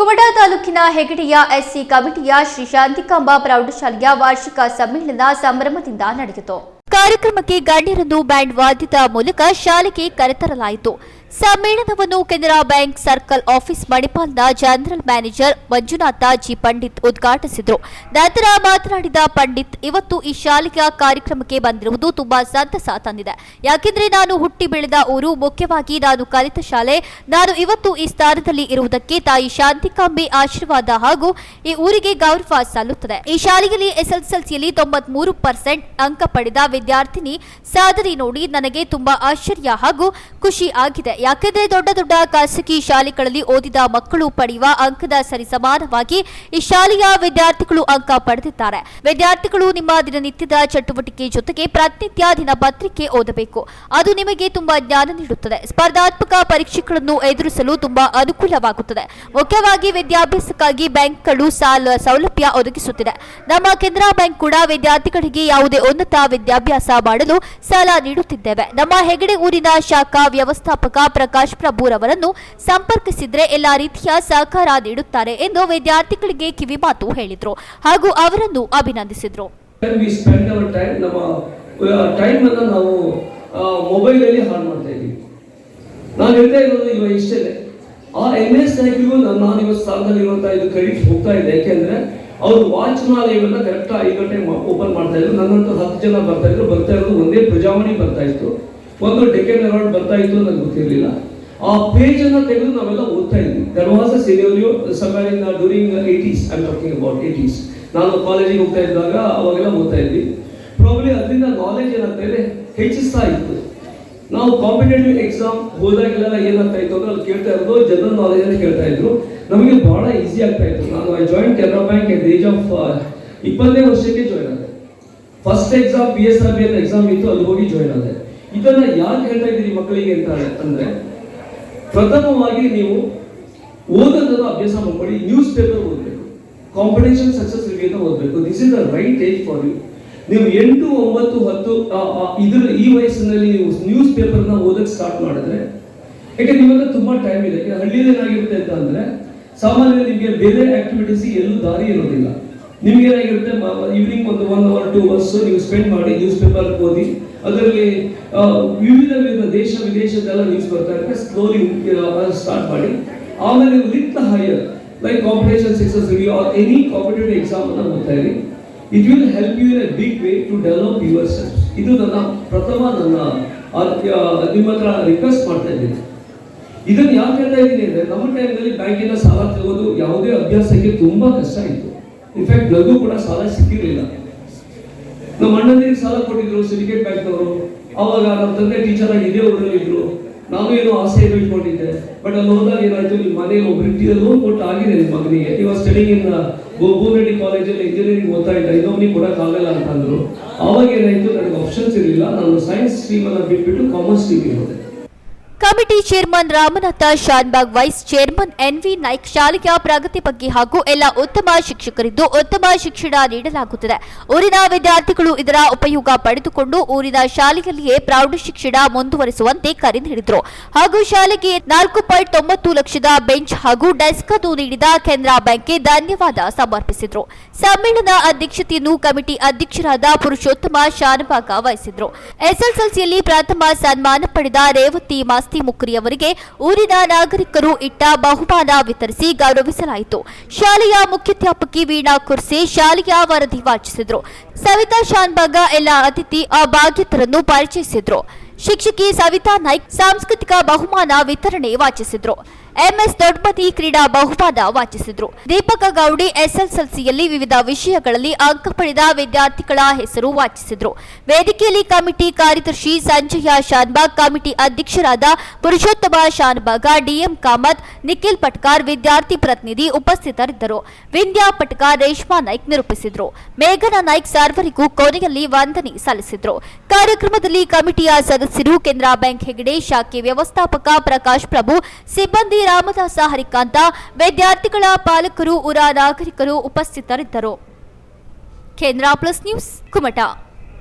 ಕುಮಟಾ ತಾಲೂಕಿನ ಹೆಗಡೆಯ ಎಸ್ಸಿ ಕಮಿಟಿಯ ಶ್ರೀ ಶಾಂತಿಕಾಂಬ ಪ್ರೌಢಶಾಲೆಯ ವಾರ್ಷಿಕ ಸಮ್ಮೇಳನ ಸಂಭ್ರಮದಿಂದ ನಡೆಯಿತು. ಕಾರ್ಯಕ್ರಮಕ್ಕೆ ಗಣ್ಯರನ್ನು ಬ್ಯಾಂಡ್ ವಾದ್ಯದ ಮೂಲಕ ಶಾಲೆಗೆ ಕರೆತರಲಾಯಿತು. ಸಮ್ಮೇಳನವನ್ನು Canara bank circle office ಮಣಿಪಾಲ್ನ general manager Manjunatha G Pandit ಉದ್ಘಾಟಿಸಿದರು. ನಂತರ ಮಾತನಾಡಿದ ಪಂಡಿತ್, ಇವತ್ತು ಈ ಶಾಲೆಯ ಕಾರ್ಯಕ್ರಮಕ್ಕೆ ಬಂದಿರುವುದು ತುಂಬಾ ಸಂತಸ ತಂದಿದೆ. ಯಾಕೆಂದ್ರೆ ನಾನು ಹುಟ್ಟಿ ಬೆಳೆದ ಊರು, ಮುಖ್ಯವಾಗಿ ನಾನು ಕಲಿತ ಶಾಲೆ. ನಾನು ಇವತ್ತು ಈ ಸ್ಥಾನದಲ್ಲಿ ಇರುವುದಕ್ಕೆ ತಾಯಿ ಶಾಂತಿಕಾಂಬೆ ಆಶೀರ್ವಾದ ಹಾಗೂ ಈ ಊರಿಗೆ ಗೌರವ ಸಲ್ಲುತ್ತದೆ. ಈ ಶಾಲೆಯಲ್ಲಿ ಎಸ್ಎಸ್ಎಲ್ಸಿಯಲ್ಲಿ ತೊಂಬತ್ಮೂರು ಪರ್ಸೆಂಟ್ ಅಂಕ ಪಡೆದ ವಿದ್ಯಾರ್ಥಿನಿ. ಸಾಧನೆ ನೋಡಿ ನನಗೆ ತುಂಬಾ ಆಶ್ಚರ್ಯ ಹಾಗೂ ಖುಷಿ ಆಗಿದೆ. ಯಾಕೆಂದ್ರೆ ದೊಡ್ಡ ದೊಡ್ಡ ಖಾಸಗಿ ಶಾಲೆಗಳಲ್ಲಿ ಓದಿದ ಮಕ್ಕಳು ಪಡೆಯುವ ಅಂಕದ ಸರಿಸಮಾನವಾಗಿ ಈ ಶಾಲೆಯ ವಿದ್ಯಾರ್ಥಿಗಳು ಅಂಕ ಪಡೆದಿದ್ದಾರೆ. ವಿದ್ಯಾರ್ಥಿಗಳು ನಿಮ್ಮ ದಿನನಿತ್ಯದ ಚಟುವಟಿಕೆ ಜೊತೆಗೆ ಪ್ರತಿನಿತ್ಯ ದಿನಪತ್ರಿಕೆ ಓದಬೇಕು. ಅದು ನಿಮಗೆ ತುಂಬಾ ಜ್ಞಾನ ನೀಡುತ್ತದೆ. ಸ್ಪರ್ಧಾತ್ಮಕ ಪರೀಕ್ಷೆಗಳನ್ನು ಎದುರಿಸಲು ತುಂಬಾ ಅನುಕೂಲವಾಗುತ್ತದೆ. ಮುಖ್ಯವಾಗಿ ವಿದ್ಯಾಭ್ಯಾಸಕ್ಕಾಗಿ ಬ್ಯಾಂಕ್ಗಳು ಸಾಲ, ಸೌಲಭ್ಯ ಒದಗಿಸುತ್ತಿದೆ. ನಮ್ಮ ಕೆನರಾ ಬ್ಯಾಂಕ್ ಕೂಡ ವಿದ್ಯಾರ್ಥಿಗಳಿಗೆ ಯಾವುದೇ ಉನ್ನತ ವಿದ್ಯಾಭ್ಯಾಸ ಮಾಡಲು ಸಾಲ ನೀಡುತ್ತಿದ್ದೇವೆ. ನಮ್ಮ ಹೆಗಡೆ ಊರಿನ ಶಾಖಾ ವ್ಯವಸ್ಥಾಪಕ ಪ್ರಕಾಶ್ ಪ್ರಭುರವರನ್ನು ಸಂಪರ್ಕಿಸಿದ್ರೆ ಎಲ್ಲ ರೀತಿಯ ಸಹಕಾರ ನೀಡುತ್ತಾರೆ ಎಂದು ವಿದ್ಯಾರ್ಥಿಗಳಿಗೆ ಕಿವಿಮಾತು ಹೇಳಿದ್ರು ಹಾಗೂ ಅವರನ್ನು ಅಭಿನಂದಿಸಿದ್ರು. ನಾನು ಹೇಳ್ತಾ ಇರೋದು ಇವಾಗ ಆ ಎನ್ ಎಸ್ ನಾಯಕರಿಗೂ ನಾನು ಇವತ್ತು ಸ್ಥಾನದಲ್ಲಿ ಇರುವಂತಹ ಇದು ಕ್ರೆಡಿಟ್ ಹೋಗ್ತಾ ಇದೆ. ಯಾಕೆಂದ್ರೆ ಅವರು ವಾಚನಾಲಯವನ್ನ ಕರೆಕ್ಟ್ ಐದು ಗಂಟೆ ಓಪನ್ ಮಾಡ್ತಾ ಇದ್ರು. ನನ್ನಂತ ಹತ್ತು ಜನ ಬರ್ತಾ ಇದ್ರು. ಬರ್ತಾ ಇರೋದು ಒಂದೇ ಪ್ರಜಾವಣಿ ಬರ್ತಾ ಇತ್ತು. ಒಂದು ಡೆಕೆನ್ ಅವಾರ್ಡ್ ಬರ್ತಾ ಇತ್ತು ನನಗೆ ಗೊತ್ತಿರಲಿಲ್ಲ. ಆ ಪೇಜ್ ಅನ್ನ ತೆಗೆದು ನಾವೆಲ್ಲ ಓದ್ತಾ ಇದ್ವಿ. There was a scenario somewhere in during eighties I talking about eighties ನಾನು ಕಾಲೇಜಿಗೆ ಹೋಗ್ತಾ ಇದ್ದಾಗ ಅವಾಗೆಲ್ಲ ಓದ್ತಾ ಇದ್ವಿ. ಪ್ರಾಬ್ಲಿ ಅದರಿಂದ ನಾಲೆಜ್ ಏನಾಗ್ತಾ ಇದೆ? ಹೆಚ್ಚಿಸ್ತಾ ಇತ್ತು. ನಾವು ಕಾಂಪಿಟೇಟಿವ್ ಎಕ್ಸಾಮ್ ಹೋದಾಗೆಲ್ಲ ಏನಾಗ್ತಾ ಇತ್ತು ಅಂದ್ರೆ ಅಲ್ಲಿ ಕೇಳ್ತಾ ಇರೋದು ಜನರಲ್ ನಾಲೆಜ್ ಅಂತ ಕೇಳ್ತಾ ಇದ್ರು. ನಮಗೆ ಬಹಳ ಈಸಿ ಆಗ್ತಾ ಇತ್ತು. ನಾನು I join Canara bank at age of ಇಪ್ಪತ್ತನೇ ವರ್ಷಕ್ಕೆ ಜಾಯ್ನ್ ಆದೆ. First exam P S R B exam ಇತ್ತು, ಅಲ್ಲಿ ಹೋಗಿ ಜಾಯ್ನ್ ಆದೆ. ಇದನ್ನ ಯಾಕೆ ಹೇಳ್ತಾ ಇದ್ದೀರಿ ಮಕ್ಕಳಿಗೆ ಅಂತ ಅಂದ್ರೆ, ಪ್ರಥಮವಾಗಿ ನೀವು ಓದೋದನ್ನು ಅಭ್ಯಾಸ ಮಾಡ್ಕೊಳ್ಳಿ ನ್ಯೂಸ್ ಪೇಪರ್ ಓದಬೇಕು ಕಾಂಪಿಟೇಷನ್ ಸಕ್ಸಸ್ ರಿವ್ಯೂ ಓದಬೇಕು. This is the right age for you ನೀವು ಎಂಟು, ಒಂಬತ್ತು, ಹತ್ತು ಇದ್ರ ಈ ವಯಸ್ಸಿನಲ್ಲಿ ನೀವು ನ್ಯೂಸ್ ಪೇಪರ್ನ ಓದಕ್ಕೆ ಸ್ಟಾರ್ಟ್ ಮಾಡಿದ್ರೆ, ಯಾಕೆ ನಿಮಗೆ ತುಂಬಾ ಟೈಮ್ ಇದೆ. ಹಳ್ಳಿಯಲ್ಲಿ ಏನಾಗಿರುತ್ತೆ ಅಂತ ಅಂದ್ರೆ, ಸಾಮಾನ್ಯವಾಗಿ ನಿಮಗೆ ಬೇರೆ ಆಕ್ಟಿವಿಟೀಸ್ ಎಲ್ಲೂ ದಾರಿ ಇರೋದಿಲ್ಲ. ನಿಮ್ಗೆ ಏನಾಗಿರುತ್ತೆ? ಈವ್ನಿಂಗ್ ಒಂದು ಒನ್ ಅವರ್ ಟೂ ಅವರ್ಸ್ ನೀವು ಸ್ಪೆಂಡ್ ಮಾಡಿ ನ್ಯೂಸ್ ಪೇಪರ್ ಓದಿ, ಅದರಲ್ಲಿ ವಿವಿಧ ವಿವಿಧ ದೇಶ ವಿದೇಶದೆಲ್ಲ ನ್ಯೂಸ್ ಬರ್ತಾ ಇರುತ್ತೆ. ಸ್ಲೋಲಿ ಸ್ಟಾರ್ಟ್ ಮಾಡಿ. ಆಮೇಲೆ ನೀವು little higher like competition success review or any competitive exam ಅನ್ನ ಓದ್ತಾ ಇರಿ. It will help you in a big way to develop yourself ಇದು ನನ್ನ ಪ್ರಥಮ ನನ್ನ ನಿಮ್ಮ ಹತ್ರ ರಿಕ್ವೆಸ್ಟ್ ಮಾಡ್ತಾ ಇದ್ದೀನಿ. ಇದನ್ನು ಯಾಕೆ ಹೇಳ್ತಾ ಇದ್ದೀನಿ ಅಂದರೆ, ನಮ್ಮ ಟೈಮ್ನಲ್ಲಿ ಬ್ಯಾಂಕಿನ ಸಾಲ ತಗೋದು ಯಾವುದೇ ಅಭ್ಯಾಸಕ್ಕೆ ತುಂಬಾ ಕಷ್ಟ ಇತ್ತು. ಇನ್ಫ್ಯಾಕ್ಟ್ ನನಗೂ ಕೂಡ ಸಾಲ ಸಿಕ್ಕಿರಲಿಲ್ಲ. ನಮ್ಮ ಅಣ್ಣನಿಗೆ ಸಾಲ ಕೊಟ್ಟಿದ್ರು ಸಿಂಡಿಕೇಟ್ ಬ್ಯಾಂಕ್ನವರು ಅವಾಗ ನಮ್ಮ ತಂದೆ ಟೀಚರ್ ಆಗಿ ಇದೇ ಊರಲ್ಲಿ ಇದ್ರು. ನಾನು ಏನೋ ಆಸೆ ಇಟ್ಕೊಂಡಿದ್ದೆ. ಬಟ್ ಅಲ್ಲಿ ಹೋದಾಗ ಏನಾಯ್ತು, ನಿಮ್ಮ ಮನೆಯಲ್ಲಿ ಒಬ್ಬರು ಇಟ್ಟಿರೋ ಲೋನ್ ಕೊಟ್ಟು ಆಗಿದೆ ನಿಮ್ಮ ಮಗನಿಗೆ. ಇವಾಗ ಸ್ಟಡಿಂಗ್ ಇನ್ ಭೂಮಿರೆಡ್ಡಿ ಕಾಲೇಜಲ್ಲಿ ಇಂಜಿನಿಯರಿಂಗ್ ಓದ್ತಾ ಇದ್ದ. ಕೂಡ ಆಗಲ್ಲ ಅಂತಂದ್ರು ಅವಾಗ ಏನಾಯ್ತು, ನನಗೆ ಆಪ್ಷನ್ಸ್ ಇರಲಿಲ್ಲ. ನಾನು ಸೈನ್ಸ್ ಸ್ಟ್ರೀಮನ್ನು ಬಿಟ್ಬಿಟ್ಟು ಕಾಮರ್ಸ್ ಸ್ಟ್ರೀಮಿಗೆ ಹೋದೆ. Committee chairman Ramanatha Shanbhag, vice chairman N V Naik ಶಾಲೆಯ ಪ್ರಗತಿ ಬಗ್ಗೆ ಹಾಗೂ ಎಲ್ಲ ಉತ್ತಮ ಶಿಕ್ಷಕರಿದ್ದು ಉತ್ತಮ ಶಿಕ್ಷಣ ನೀಡಲಾಗುತ್ತದೆ. ಊರಿನ ವಿದ್ಯಾರ್ಥಿಗಳು ಇದರ ಉಪಯೋಗ ಪಡೆದುಕೊಂಡು ಊರಿನ ಶಾಲೆಯಲ್ಲಿಯೇ ಪ್ರೌಢ ಶಿಕ್ಷಣ ಮುಂದುವರಿಸುವಂತೆ ಕರೆ ನೀಡಿದರು. ಹಾಗೂ ಶಾಲೆಗೆ ನಾಲ್ಕು ಪಾಯಿಂಟ್ ತೊಂಬತ್ತು ಲಕ್ಷದ ಬೆಂಚ್ ಹಾಗೂ ಡೆಸ್ಕ್ ಅನ್ನು ನೀಡಿದ ಕೆನರಾ ಬ್ಯಾಂಕ್ಗೆ ಧನ್ಯವಾದ ಸಮರ್ಪಿಸಿದರು. ಸಮ್ಮೇಳನ ಅಧ್ಯಕ್ಷತೆಯನ್ನು ಕಮಿಟಿ ಅಧ್ಯಕ್ಷರಾದ ಪುರುಷೋತ್ತಮ ಶಾನ್ಬಾಗ ವಹಿಸಿದರು. ಎಸ್ಎಸ್ಎಲ್ಸಿಯಲ್ಲಿ ಪ್ರಥಮ ಸನ್ಮಾನ ಪಡೆದ ರೇವತಿ ಮಾಸ್ತಿ ಮುಕ್ರಿ ಅವರಿಗೆ ಊರಿನ ನಾಗರಿಕರು ಇಟ್ಟ ಬಹುಮಾನ ವಿತರಿಸಿ ಗೌರವಿಸಲಾಯಿತು. ಶಾಲೆಯ ಮುಖ್ಯಾಧ್ಯಾಪಕಿ ವೀಣಾ ಕುರ್ಸಿ ಶಾಲೆಯ ವರದಿ ವಾಚಿಸಿದ್ರು. ಸವಿತಾ ಶಾನ್ಬಾಗ ಎಲ್ಲ ಅತಿಥಿ ಅಭಾಗ್ಯತರನ್ನು ಪರಿಚಯಿಸಿದ್ರು. ಶಿಕ್ಷಕಿ ಸವಿತಾ ನಾಯ್ಕ್ ಸಾಂಸ್ಕೃತಿಕ ಬಹುಮಾನ ವಿತರಣೆ ವಾಚಿಸಿದ್ರು. ಎಂಎಸ್ ದೊಡ್ಡಮತಿ ಕ್ರೀಡಾ ಬಹುಮಾನ ವಾಚಿಸಿದ್ರು. ದೀಪಕ ಗೌಡಿ ಎಸ್ಎಸ್ಎಲ್ಸಿಯಲ್ಲಿ ವಿವಿಧ ವಿಷಯಗಳಲ್ಲಿ ಅಂಕ ಪಡೆದ ವಿದ್ಯಾರ್ಥಿಗಳ ಹೆಸರು ವಾಚಿಸಿದ್ರು. ವೇದಿಕೆಯಲ್ಲಿ ಕಮಿಟಿ ಕಾರ್ಯದರ್ಶಿ ಸಂಜಯ ಶಾನ್ಬಾಗ್ ಕಮಿಟಿ ಅಧ್ಯಕ್ಷರಾದ ಪುರುಷೋತ್ತಮ ಶಾನ್ಬಾಗ, ಡಿಎಂ ಕಾಮತ್, ನಿಖಿಲ್ ಪಟ್ಕಾರ್ ವಿದ್ಯಾರ್ಥಿ ಪ್ರತಿನಿಧಿ ಉಪಸ್ಥಿತರಿದ್ದರು. ವಿಂದ್ಯಾ ಪಟ್ಕಾರ್ ರೇಷ್ಮಾ ನಾಯ್ಕ್ ನಿರೂಪಿಸಿದ್ರು. ಮೇಘನಾ ನಾಯ್ಕ್ ಸರ್ವರಿಗೂ ಕೊನೆಯಲ್ಲಿ ವಂದನೆ ಸಲ್ಲಿಸಿದ್ರು. ಕಾರ್ಯಕ್ರಮದಲ್ಲಿ ಕಮಿಟಿಯ ಸದಸ್ಯರು ಕೆನರಾ ಬ್ಯಾಂಕ್ ಹೆಗಡೆ, ಶಾಖೆ ವ್ಯವಸ್ಥಾಪಕ ಪ್ರಕಾಶ್ ಪ್ರಭು, ಸಿಬ್ಬಂದಿ ರಾಮದಾಸ ಹರಿಕಾಂತ ವಿದ್ಯಾರ್ಥಿಗಳ ಪಾಲಕರು ಉರ ನಾಗರಿಕರು ಉಪಸ್ಥಿತರಿದ್ದರು. ಕೇಂದ್ರ ಪ್ಲಸ್ ನ್ಯೂಸ್ ಕುಮಟಾ.